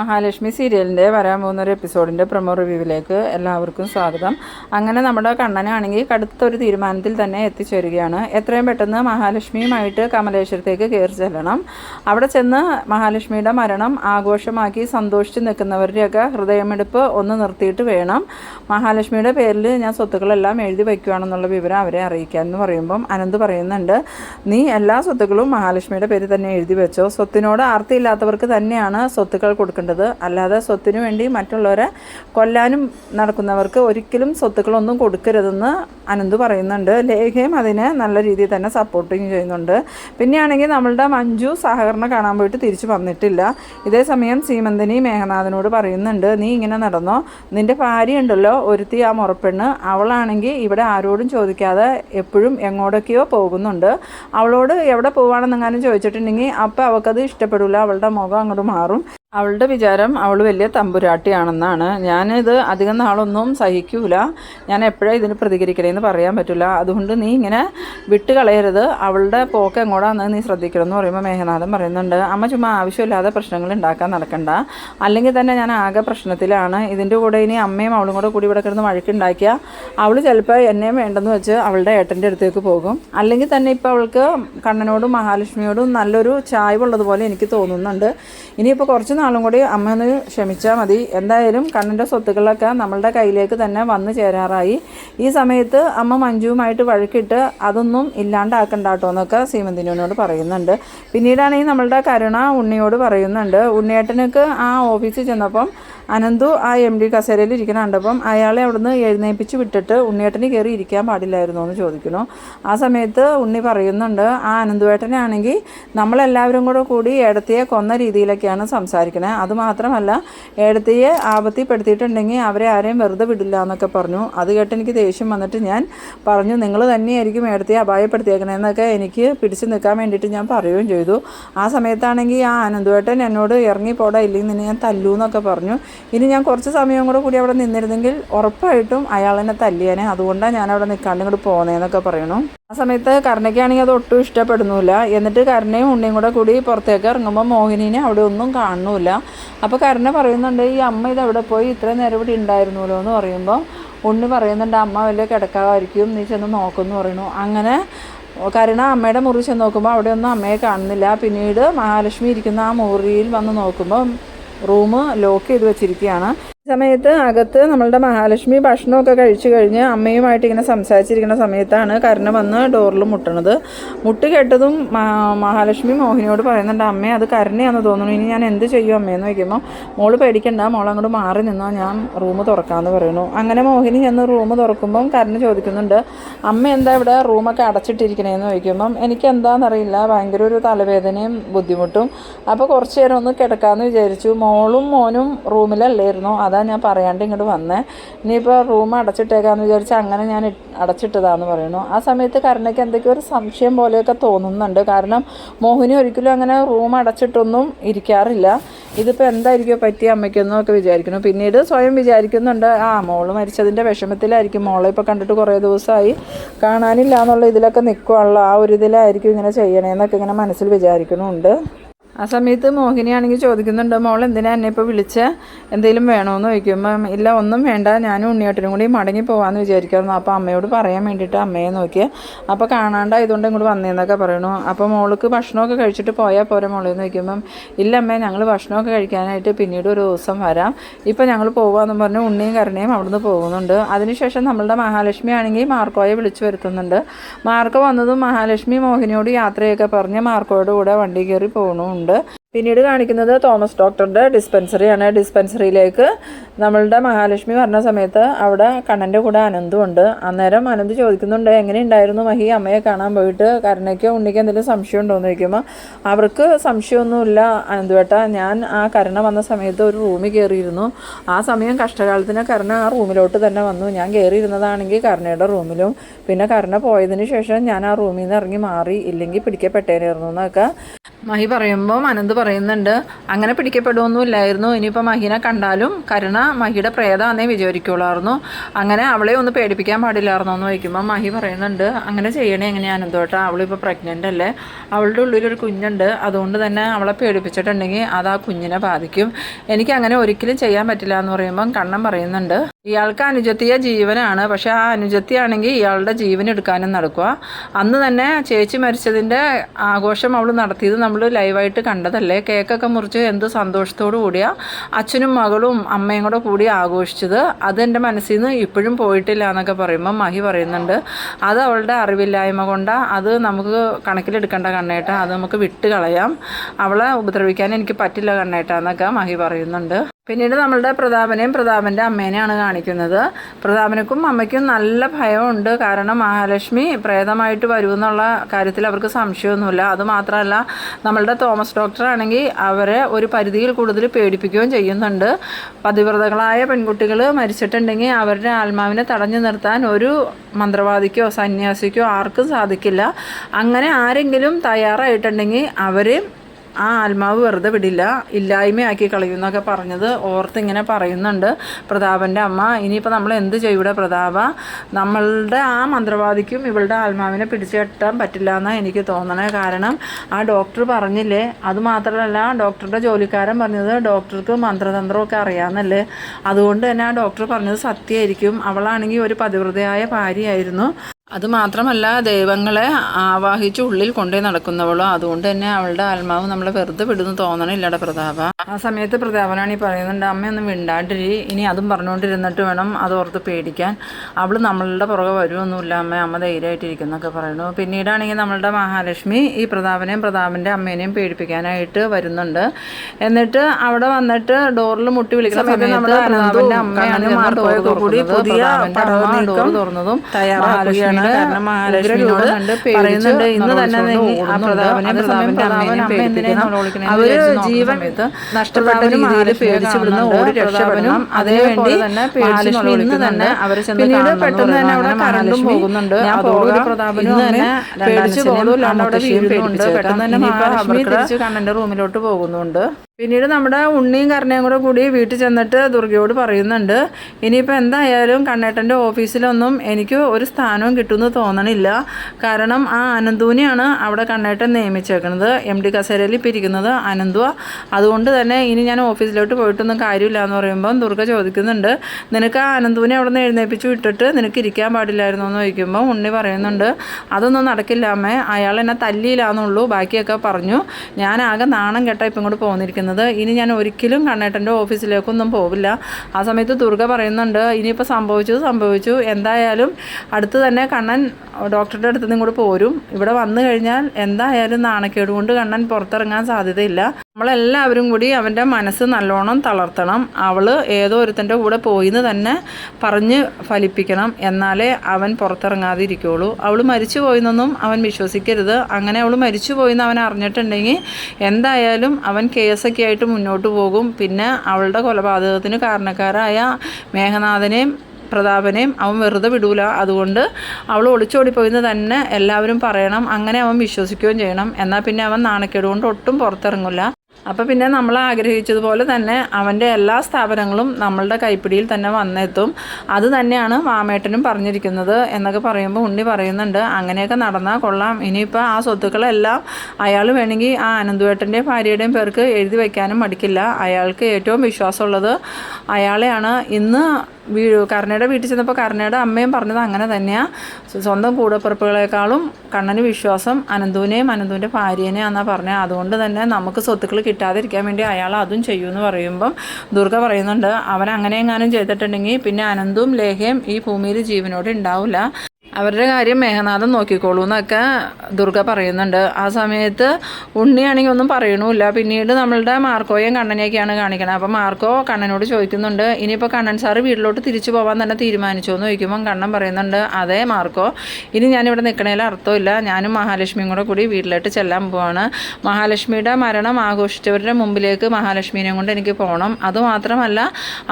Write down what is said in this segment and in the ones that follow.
മഹാലക്ഷ്മി സീരിയലിന്റെ വരാൻ പോകുന്ന ഒരു എപ്പിസോഡിന്റെ പ്രൊമോ റിവ്യൂവിലേക്ക് എല്ലാവർക്കും സ്വാഗതം. അങ്ങനെ നമ്മുടെ കണ്ണനാണെങ്കിൽ കടുത്തൊരു തീരുമാനത്തിൽ തന്നെ എത്തിച്ചേരുകയാണ്. എത്രയും പെട്ടെന്ന് മഹാലക്ഷ്മിയുമായിട്ട് കമലേശ്വരത്തേക്ക് കയറി ചെല്ലണം. അവിടെ ചെന്ന് മഹാലക്ഷ്മിയുടെ മരണം ആഘോഷമാക്കി സന്തോഷിച്ച് നിൽക്കുന്നവരുടെയൊക്കെ ഹൃദയമെടുപ്പ് ഒന്ന് നിർത്തിയിട്ട് വേണം. മഹാലക്ഷ്മിയുടെ പേരിൽ ഞാൻ സ്വത്തുക്കളെല്ലാം എഴുതി വയ്ക്കുകയാണെന്നുള്ള വിവരം അവരെ അറിയിക്കുക എന്ന് പറയുമ്പം അനന്ത് പറയുന്നുണ്ട് നീ എല്ലാ സ്വത്തുക്കളും മഹാലക്ഷ്മിയുടെ പേരിൽ തന്നെ എഴുതി വെച്ചോ. സ്വത്തിനോട് ആർത്തിയില്ലാത്തവർക്ക് തന്നെയാണ് സ്വത്തുക്കൾ കൊടുക്കേണ്ടത്. അല്ലാതെ സ്വത്തിനു വേണ്ടി മറ്റുള്ളവരെ കൊല്ലാനും നടക്കുന്നവർക്ക് ഒരിക്കലും സ്വത്തുക്കളൊന്നും കൊടുക്കരുതെന്ന് അനന്ത് പറയുന്നുണ്ട്. ലേഖയും അതിനെ നല്ല രീതിയിൽ തന്നെ സപ്പോർട്ടിങ് ചെയ്യുന്നുണ്ട്. പിന്നെയാണെങ്കിൽ നമ്മളുടെ മഞ്ജു സഹകരണം കാണാൻ പോയിട്ട് തിരിച്ചു വന്നിട്ടില്ല. ഇതേ സമയം സീമന്തിനി മേഘനാഥനോട് പറയുന്നുണ്ട് നീ ഇങ്ങനെ നടന്നോ? നിന്റെ ഭാര്യ ഉണ്ടല്ലോ ഒരുത്തി ആ മുറപ്പെണ്ണ്. അവളാണെങ്കിൽ ഇവിടെ ആരോടും ചോദിക്കാതെ എപ്പോഴും എങ്ങോട്ടൊക്കെയോ പോകുന്നുണ്ട്. അവളോട് എവിടെ പോവാണെന്നെങ്ങാനും ചോദിച്ചിട്ടുണ്ടെങ്കിൽ അപ്പം അവൾക്കത് ഇഷ്ടപ്പെടില്ല അവളുടെ മുഖം അങ്ങോട്ട് മാറും. അവളുടെ വിചാരം അവൾ വലിയ തമ്പുരാട്ടിയാണെന്നാണ്. ഞാനിത് അധികം നാളൊന്നും സഹിക്കൂല. ഞാൻ എപ്പോഴാണ് ഇതിന് പ്രതികരിക്കണേന്ന് പറയാൻ പറ്റില്ല അതുകൊണ്ട് നീ ഇങ്ങനെ വിട്ട് കളയരുത് അവളുടെ പോക്ക് എങ്ങോട്ടാന്ന് നീ ശ്രദ്ധിക്കണം എന്ന് പറയുമ്പോൾ മേഘനാഥൻ പറയുന്നുണ്ട് അമ്മ ചുമ്മാ ആവശ്യമില്ലാതെ പ്രശ്നങ്ങൾ ഉണ്ടാക്കാൻ നടക്കണ്ട. അല്ലെങ്കിൽ തന്നെ ഞാൻ ആകെ പ്രശ്നത്തിലാണ്. ഇതിന്റെ കൂടെ ഇനി അമ്മയും അവളും കൂടെ കൂടി ഇവിടെ കിടന്ന് വഴക്കുണ്ടാക്കിയാൽ അവൾ ചിലപ്പോൾ എന്നെയും വേണ്ടെന്ന് വെച്ച് അവളുടെ ഏട്ടന്റെ അടുത്തേക്ക് പോകും. അല്ലെങ്കിൽ തന്നെ ഇപ്പോൾ അവൾക്ക് കണ്ണനോടും മഹാലക്ഷ്മിയോടും നല്ലൊരു ചായ്വുള്ളതുപോലെ എനിക്ക് തോന്നുന്നുണ്ട്. ഇനിയിപ്പോൾ കുറച്ച് നാളും കൂടി അമ്മ ഒന്ന് ക്ഷമിച്ചാൽ മതി. എന്തായാലും കണ്ണന്റെ സ്വത്തുക്കളൊക്കെ നമ്മളുടെ കയ്യിലേക്ക് തന്നെ വന്നു ചേരാറായി. ഈ സമയത്ത് അമ്മ മഞ്ജുവുമായിട്ട് വഴക്കിട്ട് അതൊന്നും ഇല്ലാണ്ടാക്കണ്ട കേട്ടോ എന്നൊക്കെ സീമന്തിനോട് പറയുന്നുണ്ട്. പിന്നീടാണെങ്കിൽ നമ്മളുടെ കരുണ ഉണ്ണിയോട് പറയുന്നുണ്ട്. ഉണ്ണിയേട്ടനക്ക് ആ ഓഫീസിൽ ചെന്നപ്പം അനന്തു ആ എം ഡി കസേരയിൽ ഇരിക്കുന്ന കണ്ടപ്പം അയാളെ അവിടുന്ന് എഴുന്നേപ്പിച്ച് വിട്ടിട്ട് ഉണ്ണിയേട്ടന് കയറി ഇരിക്കാൻ പാടില്ലായിരുന്നു എന്ന് ചോദിക്കുന്നു. ആ സമയത്ത് ഉണ്ണി പറയുന്നുണ്ട് ആ അനന്തുവേട്ടനെ ആണെങ്കിൽ നമ്മളെല്ലാവരും കൂടെ കൂടി ഏടത്തിയെ കൊന്ന രീതിയിലൊക്കെയാണ് സംസാരിക്കുന്നത് അതുമാത്രമല്ല ഏടത്തിയെ ആപത്തിപ്പെടുത്തിയിട്ടുണ്ടെങ്കിൽ അവരെ ആരെയും വെറുതെ വിടില്ല എന്നൊക്കെ പറഞ്ഞു. അത് കേട്ട് എനിക്ക് ദേഷ്യം വന്നിട്ട് ഞാൻ പറഞ്ഞു നിങ്ങൾ തന്നെയായിരിക്കും ഏടത്തിയെ അപായപ്പെടുത്തിയേക്കണേന്നൊക്കെ എനിക്ക് പിടിച്ചു നിൽക്കാൻ വേണ്ടിയിട്ട് ഞാൻ പറയുകയും ചെയ്തു. ആ സമയത്താണെങ്കിൽ ആ അനന്തുവേട്ടൻ എന്നോട് ഇറങ്ങി പോടാ ഇല്ലെങ്കിൽ നിന്നെ ഞാൻ തല്ലൂ എന്നൊക്കെ പറഞ്ഞു. ഇനി ഞാൻ കുറച്ച് സമയം കൂടെ കൂടി അവിടെ നിന്നിരുന്നെങ്കിൽ ഉറപ്പായിട്ടും അയാൾ എന്നെ തല്ലിയേനെ. അതുകൊണ്ടാണ് ഞാൻ അവിടെ നിൽക്കാണ്ട് ഇങ്ങോട്ട് പോകുന്നതെന്നൊക്കെ പറയണു ആ സമയത്ത് കരുണയ്ക്കാണെങ്കിൽ അത് ഒട്ടും ഇഷ്ടപ്പെടുന്നില്ല എന്നിട്ട് കരുണയും ഉണ്ണിയും കൂടെ കൂടി പുറത്തേക്ക് ഇറങ്ങുമ്പോൾ മോഹിനീനെ അവിടെ ഒന്നും കാണുന്നില്ല അപ്പോൾ കരുണ പറയുന്നുണ്ട് ഈ അമ്മ ഇത് അവിടെ പോയി? ഇത്രയും നേരം ഇവിടെ ഉണ്ടായിരുന്നല്ലോ എന്ന് പറയുമ്പോൾ ഉണ്ണി പറയുന്നുണ്ട് അമ്മ വലിയ കിടക്കാമായിരിക്കും നീ ചെന്ന് നോക്കുമെന്ന് പറയുന്നു. അങ്ങനെ കരുണ അമ്മയുടെ മുറി ചെന്ന് നോക്കുമ്പോൾ അവിടെ ഒന്നും അമ്മയെ കാണുന്നില്ല. പിന്നീട് മഹാലക്ഷ്മി ഇരിക്കുന്ന ആ മുറിയിൽ വന്ന് നോക്കുമ്പോൾ റൂം ലോക്ക് ചെയ്ത് വെച്ചിരിക്കുകയാണ്. സമയത്ത് അകത്ത് നമ്മളുടെ മഹാലക്ഷ്മി ഭക്ഷണമൊക്കെ കഴിച്ചു കഴിഞ്ഞ് അമ്മയുമായിട്ട് ഇങ്ങനെ സംസാരിച്ചിരിക്കുന്ന സമയത്താണ് കരുണ വന്ന് ഡോറിൽ മുട്ടണത്. മുട്ട് കേട്ടതും മഹാലക്ഷ്മി മോഹിനിയോട് പറയുന്നുണ്ട് അമ്മേ അത് കരുണയാണെന്ന് തോന്നുന്നു. ഇനി ഞാൻ എന്ത് ചെയ്യും അമ്മയെന്ന് വയ്ക്കുമ്പോൾ മോൾ പേടിക്കണ്ട മോൾ അങ്ങോട്ട് മാറി നിന്നോ ഞാൻ റൂം തുറക്കാമെന്ന് പറയുന്നു. അങ്ങനെ മോഹിനി ചെന്ന് റൂം തുറക്കുമ്പം കരുണ ചോദിക്കുന്നുണ്ട് അമ്മ എന്താ ഇവിടെ റൂമൊക്കെ അടച്ചിട്ടിരിക്കണേന്ന് ചോദിക്കുമ്പം എനിക്ക് എന്താണെന്നറിയില്ല ഭയങ്കര ഒരു തലവേദനയും ബുദ്ധിമുട്ടും. അപ്പോൾ കുറച്ച് നേരം ഒന്ന് കിടക്കാമെന്ന് വിചാരിച്ചു. മോളും മോനും റൂമിലല്ലായിരുന്നു? അതാ ഞാൻ പറയാണ്ട് ഇങ്ങോട്ട് വന്നേ. ഇനിയിപ്പോൾ റൂം അടച്ചിട്ടേക്കാന്ന് വിചാരിച്ച് അങ്ങനെ ഞാൻ അടച്ചിട്ടതാന്ന് പറയുന്നു. ആ സമയത്ത് കരുണയ്ക്ക് എന്തൊക്കെയോ ഒരു സംശയം പോലെയൊക്കെ തോന്നുന്നുണ്ട്. കാരണം മോഹിനി ഒരിക്കലും അങ്ങനെ റൂം അടച്ചിട്ടൊന്നും ഇരിക്കാറില്ല. ഇതിപ്പോൾ എന്തായിരിക്കും പറ്റിയ അമ്മയ്ക്കെന്നൊക്കെ വിചാരിക്കുന്നു. പിന്നീട് സ്വയം വിചാരിക്കുന്നുണ്ട് ആ മോൾ മരിച്ചതിന്റെ വിഷമത്തിലായിരിക്കും. മോളെ ഇപ്പോൾ കണ്ടിട്ട് കുറേ ദിവസമായി കാണാനില്ല എന്നുള്ള ഇതിലൊക്കെ നിൽക്കുവാണല്ലോ ആ ഒരു ഇതിലായിരിക്കും ഇങ്ങനെ ചെയ്യണേന്നൊക്കെ ഇങ്ങനെ മനസ്സിൽ വിചാരിക്കുന്നുണ്ട്. ആ സമയത്ത് മോഹിനിയാണെങ്കിൽ ചോദിക്കുന്നുണ്ട് മോൾ എന്തിനാ എന്നെ ഇപ്പോൾ വിളിച്ച്? എന്തെങ്കിലും വേണമെന്ന് ചോദിക്കുമ്പം ഇല്ല ഒന്നും വേണ്ട. ഞാനും ഉണ്ണിയേട്ടനും കൂടി മടങ്ങി പോകാമെന്ന് വിചാരിക്കുന്നു അപ്പോൾ അമ്മയോട് പറയാൻ വേണ്ടിയിട്ട് അമ്മയെ നോക്കി അപ്പോൾ കാണാണ്ടായതുകൊണ്ട് ഇങ്ങോട്ട് വന്നേന്നൊക്കെ പറയണു അപ്പോൾ മോൾക്ക് ഭക്ഷണമൊക്കെ കഴിച്ചിട്ട് പോയാൽ പോരെ മോളെന്ന് ചോദിക്കുമ്പം ഇല്ല അമ്മേ ഞങ്ങൾ ഭക്ഷണമൊക്കെ കഴിക്കാനായിട്ട് പിന്നീട് ഒരു ദിവസം വരാം. ഇപ്പോൾ ഞങ്ങൾ പോകാമെന്ന് പറഞ്ഞ് ഉണ്ണിയും കരുണയും അവിടുന്ന് പോകുന്നുണ്ട്. അതിനുശേഷം നമ്മളുടെ മഹാലക്ഷ്മി ആണെങ്കിൽ മാർക്കോയെ വിളിച്ചു വരുത്തുന്നുണ്ട്. മാർക്കോ വന്നതും മഹാലക്ഷ്മി മോഹിനിയോട് യാത്രയൊക്കെ പറഞ്ഞ് മാർക്കോയുടെ കൂടെ വണ്ടി കയറി പോകണമുണ്ട് ഉണ്ട് പിന്നീട് കാണിക്കുന്നത് തോമസ് ഡോക്ടറുടെ ഡിസ്പെൻസറിയാണ്. ഡിസ്പെൻസറിയിലേക്ക് നമ്മളുടെ മഹാലക്ഷ്മി പറഞ്ഞ സമയത്ത് അവിടെ കണ്ണന്റെ കൂടെ അനന്തും ഉണ്ട് അന്നേരം അനന്ത് ചോദിക്കുന്നുണ്ട് എങ്ങനെ ഉണ്ടായിരുന്നു മഹി? അമ്മയെ കാണാൻ പോയിട്ട് കരുണയ്ക്കോ ഉണ്ണിക്കോ എന്തെങ്കിലും സംശയം ഉണ്ടോ എന്ന് ചോദിക്കുമ്പോൾ അവർക്ക് സംശയമൊന്നുമില്ല അനന്തുവേട്ട. ഞാൻ ആ കരുണ വന്ന സമയത്ത് ഒരു റൂമിൽ കയറിയിരുന്നു. ആ സമയം കഷ്ടകാലത്തിന് കരുണ ആ റൂമിലോട്ട് തന്നെ വന്നു. ഞാൻ കയറിയിരുന്നതാണെങ്കിൽ കരുണയുടെ റൂമിലും പിന്നെ കരുണ പോയതിന് ശേഷം ഞാൻ ആ റൂമിൽ നിന്ന് ഇറങ്ങി മാറി ഇല്ലെങ്കിൽ പിടിക്കപ്പെട്ടേനായിരുന്നു എന്നൊക്കെ മഹി പറയുമ്പോൾ അനന്ത് പറയുന്നുണ്ട്. അങ്ങനെ പിടിക്കപ്പെടുമൊന്നുമില്ലായിരുന്നു ഇനിയിപ്പോൾ മഹിനെ കണ്ടാലും കരുണ മഹിയുടെ പ്രേതാന്നേ വിചാരിക്കുള്ളായിരുന്നു അങ്ങനെ അവളെ ഒന്ന് പേടിപ്പിക്കാൻ പാടില്ലായിരുന്നു എന്ന് ചോദിക്കുമ്പോൾ മഹി പറയുന്നുണ്ട് അങ്ങനെ ചെയ്യണേ എങ്ങനെയാണ് എന്തോട്ടാ അവളിപ്പോൾ പ്രഗ്നന്റ് അല്ലേ? അവളുടെ ഉള്ളിലൊരു കുഞ്ഞുണ്ട്. അതുകൊണ്ട് തന്നെ അവളെ പേടിപ്പിച്ചിട്ടുണ്ടെങ്കിൽ അത് ആ കുഞ്ഞിനെ ബാധിക്കും. എനിക്ക് അങ്ങനെ ഒരിക്കലും ചെയ്യാൻ പറ്റില്ല എന്ന് പറയുമ്പം കണ്ണൻ പറയുന്നുണ്ട്. ഇയാൾക്ക് അനുജത്തിയ ജീവനാണ്. പക്ഷെ ആ അനുജത്തിയാണെങ്കിൽ ഇയാളുടെ ജീവൻ എടുക്കാനും നടക്കുക. അന്ന് തന്നെ ചേച്ചി മരിച്ചതിന്റെ ആഘോഷം അവൾ നടത്തിയത് നമ്മൾ ലൈവായിട്ട് കണ്ടതല്ലേ? കേക്കൊക്കെ മുറിച്ച് എന്ത് സന്തോഷത്തോടു കൂടിയാ അച്ഛനും മകളും അമ്മയും കൂടെ കൂടി ആഘോഷിച്ചത്. അതെന്റെ മനസ്സിൽ നിന്ന് ഇപ്പോഴും പോയിട്ടില്ല എന്നൊക്കെ പറയുമ്പോൾ മഹി പറയുന്നുണ്ട്. അത് അവളുടെ അറിവില്ലായ്മ കൊണ്ടാണ് അത് നമുക്ക് കണക്കിലെടുക്കേണ്ട കണ്ണേട്ട. അത് നമുക്ക് വിട്ട് കളയാം. അവളെ ഉപദ്രവിക്കാൻ എനിക്ക് പറ്റില്ല കണ്ണേട്ട എന്നൊക്കെ മഹി പറയുന്നുണ്ട്. പിന്നീട് നമ്മളുടെ പ്രതാപനെയും പ്രതാപന്റെ അമ്മേനെയാണ് കാണിക്കുന്നത്. പ്രതാപനക്കും അമ്മയ്ക്കും നല്ല ഭയമുണ്ട്. കാരണം മഹാലക്ഷ്മി പ്രേതമായിട്ട് വരുമെന്നുള്ള കാര്യത്തിൽ അവർക്ക് സംശയമൊന്നുമില്ല. അതുമാത്രമല്ല നമ്മളുടെ തോമസ് ഡോക്ടർ ആണെങ്കിൽ അവരെ ഒരു പരിധിയിൽ കൂടുതൽ പേടിപ്പിക്കുകയും ചെയ്യുന്നുണ്ട്. പതിവ്രതകളായ പെൺകുട്ടികൾ മരിച്ചിട്ടുണ്ടെങ്കിൽ അവരുടെ ആത്മാവിനെ തടഞ്ഞു നിർത്താൻ ഒരു മന്ത്രവാദിക്കോ സന്യാസിക്കോ ആർക്കും സാധിക്കില്ല. അങ്ങനെ ആരെങ്കിലും തയ്യാറായിട്ടുണ്ടെങ്കിൽ അവർ ആ ആത്മാവ് വെറുതെ വിടില്ല ഇല്ലായ്മയാക്കി കളയുന്നൊക്കെ പറഞ്ഞത് ഓർത്ത് ഇങ്ങനെ പറയുന്നുണ്ട് പ്രതാപന്റെ അമ്മ. ഇനിയിപ്പോൾ നമ്മൾ എന്ത് ചെയ്യൂടെ പ്രതാപ? നമ്മളുടെ ആ മന്ത്രവാദിക്കും ഇവളുടെ ആത്മാവിനെ പിടിച്ചു കെട്ടാൻ പറ്റില്ല എന്നാണ് എനിക്ക് തോന്നണേ. കാരണം ആ ഡോക്ടർ പറഞ്ഞില്ലേ അതുമാത്രമല്ല ഡോക്ടറുടെ ജോലിക്കാരൻ പറഞ്ഞത് ഡോക്ടർക്ക് മന്ത്രതന്ത്രമൊക്കെ അറിയാമെന്നല്ലേ അതുകൊണ്ട് തന്നെ ആ ഡോക്ടർ പറഞ്ഞത് സത്യമായിരിക്കും. അവളാണെങ്കിൽ ഒരു പതിവൃതയായ ഭാര്യയായിരുന്നു. അതുമാത്രമല്ല ദൈവങ്ങളെ ആവാഹിച്ച് ഉള്ളിൽ കൊണ്ടേ നടക്കുന്നവളോ അതുകൊണ്ട് തന്നെ അവളുടെ ആത്മാവ് നമ്മളെ വെറുതെ വിടുന്നു തോന്നണില്ലട പ്രതാപ. ആ സമയത്ത് പ്രതാപനാണ് ഈ പറയുന്നുണ്ട് അമ്മയൊന്നും വിണ്ടാണ്ടിരി ഇനി അതും പറഞ്ഞുകൊണ്ടിരുന്നിട്ട് വേണം അത് ഓർത്ത് പേടിക്കാൻ. അവൾ നമ്മളുടെ പുറകെ വരുമൊന്നുമില്ല അമ്മ. അമ്മ ധൈര്യമായിട്ടിരിക്കുന്നൊക്കെ പറയുന്നു. പിന്നീടാണെങ്കിൽ നമ്മളുടെ മഹാലക്ഷ്മി ഈ പ്രതാപനെയും പ്രതാപന്റെ അമ്മേനെയും പേടിപ്പിക്കാനായിട്ട് വരുന്നുണ്ട്. എന്നിട്ട് അവിടെ വന്നിട്ട് ഡോറിൽ മുട്ടി വിളിക്കുന്ന സമയത്ത് നമ്മുടെ പ്രതാപന്റെ അമ്മയാണ് മാർക്കോയൊക്കെ കൂടി പുതിയ ഡോർ തുറന്നതും തയ്യാറാക്കുകയാണ്. കാരണം മഹാലക്ഷ്മിയോട് പറയുന്നുണ്ട് ഇന്ന് തന്നെ നീ ആ പ്രതാപനെ പ്രതാപന്റെ അമ്മേനെ പേടിപ്പിക്കണം അവർ ജീവൻ നഷ്ടപ്പെട്ട രീതിയിൽ പേടിച്ചു വിടുന്ന ഓടി രക്ഷപ്പെടണം. അതേവേണ്ടി തന്നെ മഹാലക്ഷ്മി ഇന്ന് തന്നെ അവരെ ചെന്ന് പിന്നീട് പെട്ടെന്ന് തന്നെ അവിടെ കറണ്ടും പോകുന്നുണ്ട്. അതോടുകൂടി പ്രതാപനും തന്നെ പേടിച്ചു അവിടെ വീഴുന്നുണ്ട് പെട്ടെന്ന് തന്നെ മഹാലക്ഷ്മി തിരിച്ച് കണ്ണന്റെ റൂമിലോട്ട് പോകുന്നുണ്ട്. പിന്നീട് നമ്മുടെ ഉണ്ണിയും കർണയും കൂടെ കൂടി വീട്ടിൽ ചെന്നിട്ട് ദുർഗയോട് പറയുന്നുണ്ട് ഇനിയിപ്പോൾ എന്തായാലും കണ്ണേട്ടന്റെ ഓഫീസിലൊന്നും എനിക്ക് ഒരു സ്ഥാനവും കിട്ടുമെന്ന് തോന്നണില്ല. കാരണം ആ അനന്തുവിനെയാണ് അവിടെ കണ്ണേട്ടൻ നിയമിച്ചേക്കുന്നത് എം ഡി കസേരയിൽ ഇപ്പോൾ ഇരിക്കുന്നത് അനന്തുവ. അതുകൊണ്ട് തന്നെ ഇനി ഞാൻ ഓഫീസിലോട്ട് പോയിട്ടൊന്നും കാര്യമില്ല എന്ന് പറയുമ്പം ദുർഗ ചോദിക്കുന്നുണ്ട് നിനക്ക് ആ അനന്തുവിനെ അവിടെ നിന്ന് എഴുന്നേപ്പിച്ച് വിട്ടിട്ട് നിനക്ക് ഇരിക്കാൻ പാടില്ലായിരുന്നു? എന്ന് ചോദിക്കുമ്പോൾ ഉണ്ണി പറയുന്നുണ്ട് അതൊന്നും നടക്കില്ലാമേ അയാൾ എന്നെ തല്ലിയില്ലാന്നുള്ളൂ ബാക്കിയൊക്കെ പറഞ്ഞു. ഞാൻ ആകെ നാണം കെട്ട ഇപ്പം ഇങ്ങോട്ട് പോന്നിരിക്കുന്നത് ഇനി ഞാൻ ഒരിക്കലും കണ്ണേട്ടന്റെ ഓഫീസിലേക്കൊന്നും പോവില്ല. ആ സമയത്ത് ദുർഗ പറയുന്നുണ്ട് ഇനിയിപ്പോൾ സംഭവിച്ചത് സംഭവിച്ചു. എന്തായാലും അടുത്ത് തന്നെ കണ്ണൻ ഡോക്ടറുടെ അടുത്ത് നിന്നും കൂടെ പോരും. ഇവിടെ വന്നു കഴിഞ്ഞാൽ എന്തായാലും നാണക്കേട് കൊണ്ട് കണ്ണൻ പുറത്തിറങ്ങാൻ സാധ്യതയില്ല. നമ്മളെല്ലാവരും കൂടി അവന്റെ മനസ്സ് നല്ലോണം തളർത്തണം. അവൾ ഏതോ ഒരുത്തന്റെ കൂടെ പോയിന്ന് തന്നെ പറഞ്ഞ് ഫലിപ്പിക്കണം. എന്നാലേ അവൻ പുറത്തിറങ്ങാതെ ഇരിക്കുകയുള്ളൂ അവൾ മരിച്ചു പോയെന്നൊന്നും അവൻ വിശ്വസിക്കരുത്. അങ്ങനെ അവൾ മരിച്ചു പോയെന്ന് അവൻ അറിഞ്ഞിട്ടുണ്ടെങ്കിൽ എന്തായാലും അവൻ കേസൊക്കെ ആയിട്ട് മുന്നോട്ട് പോകും. പിന്നെ അവളുടെ കൊലപാതകത്തിന് കാരണക്കാരായ മേഘനാഥനെയും പ്രതാപനെയും അവൻ വെറുതെ വിടൂല. അതുകൊണ്ട് അവൾ ഒളിച്ചോടിപ്പോയിന്ന് തന്നെ എല്ലാവരും പറയണം. അങ്ങനെ അവൻ വിശ്വസിക്കുകയും ചെയ്യണം. എന്നാൽ പിന്നെ അവൻ നാണക്കേട് കൊണ്ട് ഒട്ടും പുറത്തിറങ്ങില്ല അപ്പോൾ പിന്നെ നമ്മൾ ആഗ്രഹിച്ചതുപോലെ തന്നെ അവന്റെ എല്ലാ സ്ഥാപനങ്ങളും നമ്മളുടെ കൈപ്പിടിയിൽ തന്നെ വന്നെത്തും. അത് തന്നെയാണ് മാമേട്ടനും പറഞ്ഞിരിക്കുന്നത് എന്നൊക്കെ പറയുമ്പോൾ ഉണ്ണി പറയുന്നുണ്ട്. അങ്ങനെയൊക്കെ നടന്നാൽ കൊള്ളാം. ഇനിയിപ്പോൾ ആ സ്വത്തുക്കളെല്ലാം അയാൾ വേണമെങ്കിൽ ആ അനന്തുവേട്ടന്റെയും ഭാര്യയുടെയും പേർക്ക് എഴുതി വയ്ക്കാനും മടിക്കില്ല. അയാൾക്ക് ഏറ്റവും വിശ്വാസമുള്ളത് അയാളെയാണ്. ഇന്ന് വീ കർണയുടെ വീട്ടിൽ ചെന്നപ്പോൾ കർണയുടെ അമ്മയും പറഞ്ഞത് അങ്ങനെ തന്നെയാണ് സ്വന്തം കൂടപ്പിറപ്പുകളെക്കാളും കണ്ണന് വിശ്വാസം അനന്തുവിനെയും അനന്തുവിന്റെ ഭാര്യേനെയും എന്നാണ് പറഞ്ഞത് അതുകൊണ്ട് തന്നെ നമുക്ക് സ്വത്തുക്കൾ കിട്ടാതിരിക്കാൻ വേണ്ടി അയാൾ അതും ചെയ്യുമെന്ന് പറയുമ്പം ദുർഗ പറയുന്നുണ്ട് അവൻ അങ്ങനെ എങ്ങാനും ചെയ്തിട്ടുണ്ടെങ്കിൽ പിന്നെ അനന്തും ലേഹയും ഈ ഭൂമിയിൽ ജീവനോട് ഉണ്ടാവില്ല അവരുടെ കാര്യം മേഘനാഥൻ നോക്കിക്കോളൂ എന്നൊക്കെ ദുർഗ പറയുന്നുണ്ട്. ആ സമയത്ത് ഉണ്ണിയാണെങ്കിൽ ഒന്നും പറയണമില്ല പിന്നീട് നമ്മളുടെ മാർക്കോയും കണ്ണനെയൊക്കെയാണ് കാണിക്കണത് അപ്പോൾ മാർക്കോ കണ്ണനോട് ചോദിക്കുന്നുണ്ട് ഇനിയിപ്പോൾ കണ്ണൻ സാറ് വീട്ടിലോട്ട് തിരിച്ചു പോകാൻ തന്നെ തീരുമാനിച്ചോ? എന്ന് ചോദിക്കുമ്പോൾ കണ്ണൻ പറയുന്നുണ്ട് അതേ മാർക്കോ ഇനി ഞാനിവിടെ നിൽക്കണേൽ അർത്ഥമില്ല. ഞാനും മഹാലക്ഷ്മിയും കൂടെ കൂടി വീട്ടിലോട്ട് ചെല്ലാൻ പോവാണ്. മഹാലക്ഷ്മിയുടെ മരണം ആഘോഷിച്ചവരുടെ മുമ്പിലേക്ക് മഹാലക്ഷ്മിനെയും കൊണ്ട് എനിക്ക് പോകണം അതുമാത്രമല്ല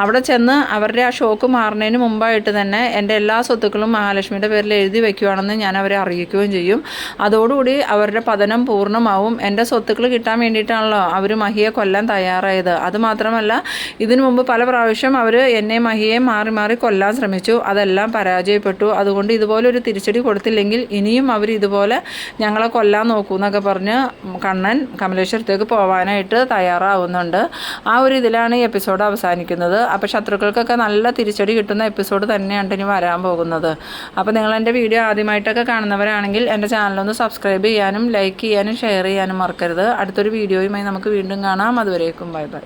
അവിടെ ചെന്ന് അവരുടെ ആ ഷോക്ക് മാറുന്നതിന് മുമ്പായിട്ട് തന്നെ എന്റെ എല്ലാ സ്വത്തുക്കളും മഹാലക്ഷ്മിയുടെ പേരിൽ കലണ്ടറിൽ എഴുതി വയ്ക്കുവാണെന്ന് ഞാൻ അവരെ അറിയിക്കുകയും ചെയ്യും. അതോടുകൂടി അവരുടെ പതനം പൂർണമാവും. എന്റെ സ്വത്തുക്കൾ കിട്ടാൻ വേണ്ടിയിട്ടാണല്ലോ അവർ മഹിയെ കൊല്ലാൻ തയ്യാറായത്. അതുമാത്രമല്ല ഇതിനു മുമ്പ് പല പ്രാവശ്യം അവർ എന്നെ മഹിയെ മാറി മാറി കൊല്ലാൻ ശ്രമിച്ചു. അതെല്ലാം പരാജയപ്പെട്ടു. അതുകൊണ്ട് ഇതുപോലെ ഒരു തിരിച്ചടി കൊടുത്തില്ലെങ്കിൽ ഇനിയും അവർ ഇതുപോലെ ഞങ്ങളെ കൊല്ലാൻ നോക്കൂ എന്നൊക്കെ പറഞ്ഞ് കണ്ണൻ കമലേശ്വരത്തേക്ക് പോകാനായിട്ട് തയ്യാറാവുന്നുണ്ട്. ആ ഒരു ഇതിലാണ് ഈ എപ്പിസോഡ് അവസാനിക്കുന്നത്. അപ്പോൾ ശത്രുക്കൾക്കൊക്കെ നല്ല തിരിച്ചടി കിട്ടുന്ന എപ്പിസോഡ് തന്നെയാണ് ഇനി വരാൻ പോകുന്നത്. അപ്പോൾ നിങ്ങൾ എന്റെ വീഡിയോ ആദ്യമായിട്ടൊക്കെ കാണുന്നവരാണെങ്കിൽ എന്റെ ചാനലൊന്ന് സബ്സ്ക്രൈബ് ചെയ്യാനും ലൈക്ക് ചെയ്യാനും ഷെയർ ചെയ്യാനും മറക്കരുത്. അടുത്തൊരു വീഡിയോയുമായി നമുക്ക് വീണ്ടും കാണാം. അതുവരേക്കും ബൈ ബൈ